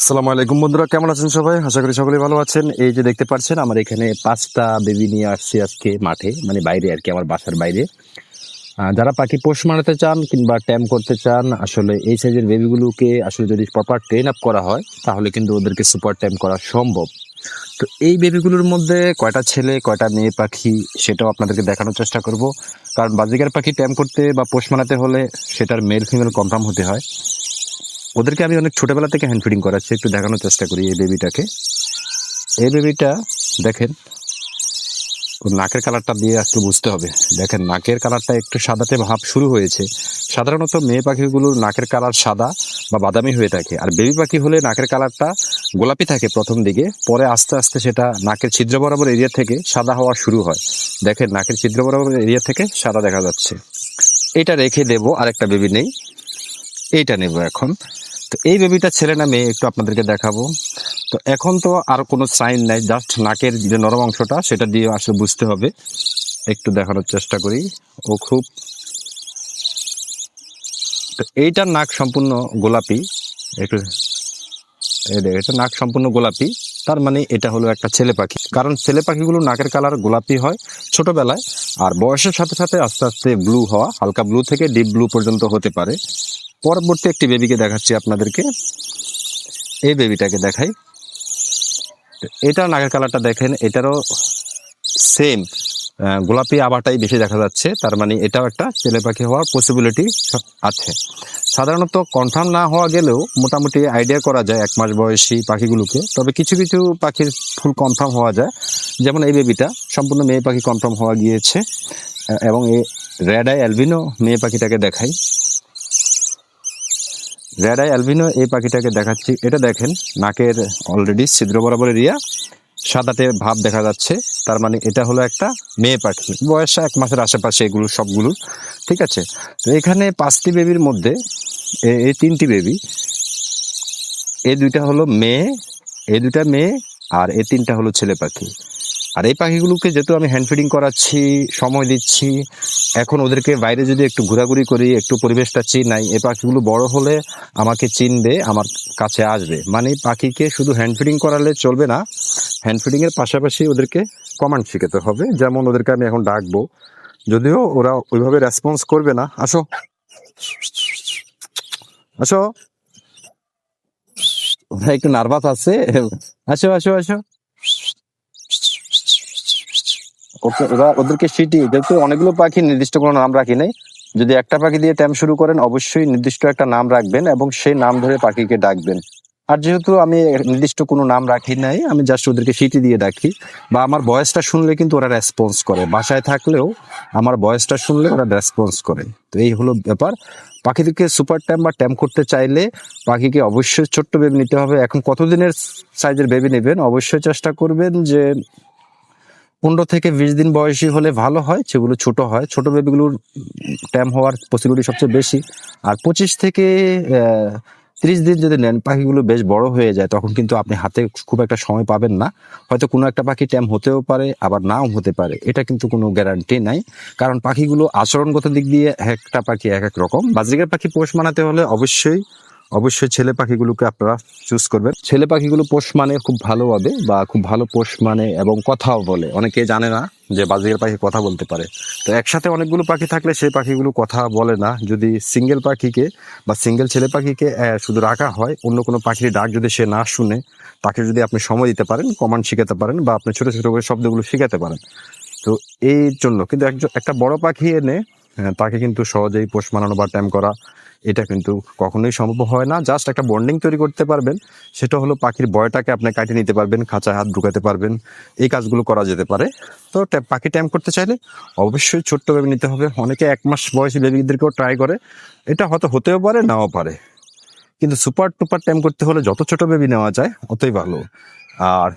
আসসালামু আলাইকুম বন্ধুরা, কেমন আছেন সবাই? আশা করি সকলেই ভালো আছেন। এই যে দেখতে পাচ্ছেন, আমার এখানে পাঁচটা বেবি নিয়ে আসছি আজকে মাঠে মানে বাইরে আর কি, আমার বাসার বাইরে। যারা পাখি পোষ মারাতে চান কিংবা ট্যাম করতে চান, আসলে এই সাইজের বেবিগুলোকে আসলে যদি প্রপার ট্রেন আপ করা হয়, তাহলে কিন্তু ওদেরকে সুপার ট্যাম করা সম্ভব। তো এই বেবিগুলোর মধ্যে কয়টা ছেলে, কয়টা মেয়ে পাখি, সেটাও আপনাদেরকে দেখানোর চেষ্টা করব। কারণ বাজিকার পাখি ট্যাম করতে বা পোষ মানাতে হলে সেটার মেল ফিমেল কনফার্ম হতে হয়। ওদেরকে আমি অনেক ছোটবেলা থেকে হ্যান্ড ফিডিং করাচ্ছি, একটু দেখানোর চেষ্টা করি এই বেবিটাকে এই বেবিটা দেখেন, ওর নাকের কালারটা দিয়ে আসলে বুঝতে হবে। দেখেন, নাকের কালারটা একটু সাদাতে ভাব শুরু হয়েছে। সাধারণত মেয়ে পাখিগুলোর নাকের কালার সাদা বা বাদামি হয়ে থাকে। আর বেবি পাখি হলে নাকের কালারটা গোলাপি থাকে প্রথম দিকে। পরে আস্তে আস্তে সেটা নাকের ছিদ্র বরাবর এরিয়া থেকে সাদা হওয়া শুরু হয়। দেখেন, নাকের ছিদ্র বরাবর এরিয়া থেকে সাদা দেখা যাচ্ছে। এটা রেখে দেবো, আরেকটা বেবি নেই। এইটা নেব এখন। তো এই বেবিটা ছেলে না মেয়ে একটু আপনাদেরকে দেখাবো। তো এখন তো আর কোনো সাইন নাই জাস্ট নাকের যে নরম অংশটা সেটা দিয়ে আসলে বুঝতে হবে। একটু দেখানোর চেষ্টা করি। ও খুব তো এইটার নাক সম্পূর্ণ গোলাপি। একটু এটা নাক সম্পূর্ণ গোলাপি। তার মানে এটা হলো একটা ছেলে পাখি। কারণ ছেলে পাখিগুলো নাকের কালার গোলাপি হয় ছোটবেলায়। আর বয়সের সাথে সাথে আস্তে আস্তে ব্লু হওয়া, হালকা ব্লু থেকে ডিপ ব্লু পর্যন্ত হতে পারে। পরবর্তী একটি বেবিকে দেখাচ্ছি আপনাদেরকে। এই বেবিটাকে দেখাই। তো এটা নাগের কালারটা দেখেন, এটারও সেম গোলাপি আবারটাই বেশি দেখা যাচ্ছে। তার মানে এটাও একটা ছেলে পাখি হওয়ার পসিবিলিটি আছে। সাধারণত কনফার্ম না হওয়া গেলেও মোটামুটি আইডিয়া করা যায় এক মাস বয়সী পাখিগুলোকে। তবে কিছু কিছু পাখির ফুল কনফার্ম হওয়া যায়। যেমন এই বেবিটা সম্পূর্ণ মেয়ে পাখি কনফার্ম হওয়া গিয়েছে। এবং এই রেড আই অ্যালবিনো মেয়ে পাখিটাকে দেখাই। রেড আই অ্যালবিনো এই পাখিটাকে দেখাচ্ছি। এটা দেখেন, নাকের অলরেডি ছিদ্র বরাবর এরিয়া, সাদাতে ভাব দেখা যাচ্ছে। তার মানে এটা হলো একটা মেয়ে পাখি। বয়স এক মাসের আশেপাশে এগুলো, সবগুলো। ঠিক আছে? তো এখানে পাঁচটি বেবির মধ্যে এই তিনটি বেবি এই দুইটা হলো মেয়ে, এই দুইটা মেয়ে, আর এই তিনটা হলো ছেলে পাখি। আর এই পাখিগুলোকে যেহেতু আমি হ্যান্ড ফিডিং করাচ্ছি, সময় দিচ্ছি, এখন ওদেরকে বাইরে যদি একটু ঘোরাঘুরি করি, একটু পরিবেশটা চিনাই এই পাখিগুলো বড় হলে আমাকে চিনবে, আমার কাছে আসবে। মানে পাখিকে শুধু হ্যান্ড ফিডিং করালে চলবে না হ্যান্ড ফিডিং এর পাশাপাশি ওদেরকে কমান্ড শিখাতে হবে। যেমন ওদেরকে আমি এখন ডাকবো, যদিও ওরা ওইভাবে রেসপন্স করবে না। আসো। আসো। ওরা একটু নার্ভাস আছে। আসো আসো আসো। ওরা ওদেরকে সিটি, যেহেতু অনেকগুলো পাখি নির্দিষ্ট কোনো নাম রাখি নাই, যদি একটা পাখি দিয়ে ট্যাম শুরু করেন, অবশ্যই নির্দিষ্ট একটা নাম রাখবেন এবং সেই নাম ধরে পাখিকে ডাকবেন। আর যেহেতু আমি নির্দিষ্ট কোনো নাম রাখি নাই, আমি জাস্ট ওদেরকে সিটি দিয়ে ডাকি। বা আমার ভয়েসটা শুনলে কিন্তু ওরা রেসপন্স করে। বাসায় থাকলেও আমার ভয়েসটা শুনলে ওরা রেসপন্স করে। তো এই হলো ব্যাপার। পাখিদেরকে সুপার ট্যাম বা ট্যাম করতে চাইলে পাখিকে অবশ্যই ছোট্ট বেবি নিতে হবে। এখন কতদিনের সাইজের বেবি নেবেন? অবশ্যই চেষ্টা করবেন যে পনেরো থেকে বিশ দিন বয়সী হলে ভালো হয়, সেগুলো ছোট হয়। ছোট বেবিগুলোর ট্যাম হওয়ার পসিবিলিটি সবচেয়ে বেশি। আর পঁচিশ থেকে ত্রিশ দিন যদি নেন, পাখিগুলো বেশ বড় হয়ে যায়, তখন কিন্তু আপনি হাতে খুব একটা সময় পাবেন না। হয়তো কোনো একটা পাখি ট্যাম হতেও পারে, আবার নাও হতে পারে। এটা কিন্তু কোনো গ্যারান্টি নাই। কারণ পাখিগুলো আচরণগত দিক দিয়ে এক একটা পাখি এক এক রকম। বাজরিকার পাখি পোষ মানাতে হলে অবশ্যই অবশ্যই ছেলে পাখিগুলোকে আপনারা চুজ করবেন। ছেলে পাখিগুলো পোষ মানে খুব ভালো হবে বা খুব ভালো পোষ মানে এবং কথাও বলে। অনেকে জানে না যে বাজিকার পাখি কথা বলতে পারে। তো একসাথে অনেকগুলো পাখি থাকলে সেই পাখিগুলো কথা বলে না। যদি সিঙ্গেল পাখিকে বা সিঙ্গেল ছেলে পাখিকে শুধু রাখা হয়, অন্য কোনো পাখির ডাক যদি সে না শুনে, তাকে যদি আপনি সময় দিতে পারেন কমান্ড শিখাতে পারেন বা আপনি ছোটো ছোটো করে শব্দগুলো শিখাতে পারেন। তো এই জন্য কিন্তু একজন, একটা বড় পাখি এনে তাকে কিন্তু সহজেই পোষ মানানো বা ট্যাম করা এটা কিন্তু কখনোই সম্ভব হয় না। জাস্ট একটা বন্ডিং তৈরি করতে পারবেন। সেটা হলো পাখির বয়টাকে আপনি কাটিয়ে নিতে পারবেন, খাঁচায় হাত ঢুকাতে পারবেন। এই কাজগুলো করা যেতে পারে। তো পাখি ট্যাম করতে চাইলে অবশ্যই ছোট্ট বেবি নিতে হবে। অনেকে এক মাস বয়সী বেবিদেরকেও ট্রাই করে। এটা হয়তো হতেও পারে, নাও পারে। কিন্তু সুপার টুপার ট্যাম করতে হলে যত ছোট বেবি নেওয়া যায়, অতই ভালো। আর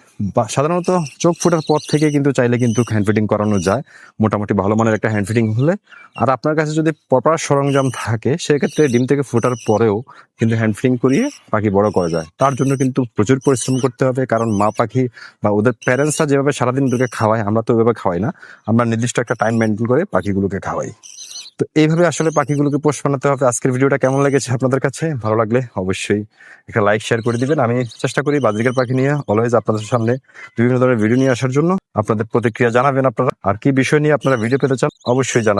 সাধারণত চোখ ফোটার পর থেকে কিন্তু চাইলে কিন্তু হ্যান্ড ফিটিং করানো যায়। মোটামুটি ভালো মানের একটা হ্যান্ড ফিটিং হলে। আর আপনার কাছে যদি প্রপার সরঞ্জাম থাকে, সেক্ষেত্রে ডিম থেকে ফোটার পরেও কিন্তু হ্যান্ড ফিটিং করিয়ে পাখি বড় করা যায়। তার জন্য কিন্তু প্রচুর পরিশ্রম করতে হবে, কারণ মা পাখি বা ওদের প্যারেন্টসরা যেভাবে সারাদিন ওদেরকে খাওয়ায়, আমরা তো ওইভাবে খাওয়াই না। আমরা নির্দিষ্ট একটা টাইম মেনটেন করে পাখিগুলোকে খাওয়াই। তো এইভাবে আসলে পাখিগুলোকে পোষ বানাতে হবে। আজকের ভিডিওটা কেমন লেগেছে আপনাদের কাছে? ভালো লাগলে অবশ্যই একটা লাইক শেয়ার করে দিবেন। আমি চেষ্টা করি বাজিকার পাখি নিয়ে অলওয়েজ আপনাদের সামনে বিভিন্ন ধরনের ভিডিও নিয়ে আসার জন্য। আপনাদের প্রতিক্রিয়া জানাবেন আপনারা। আর কি বিষয় নিয়ে আপনারা ভিডিও পেতে চান, অবশ্যই জানাবেন।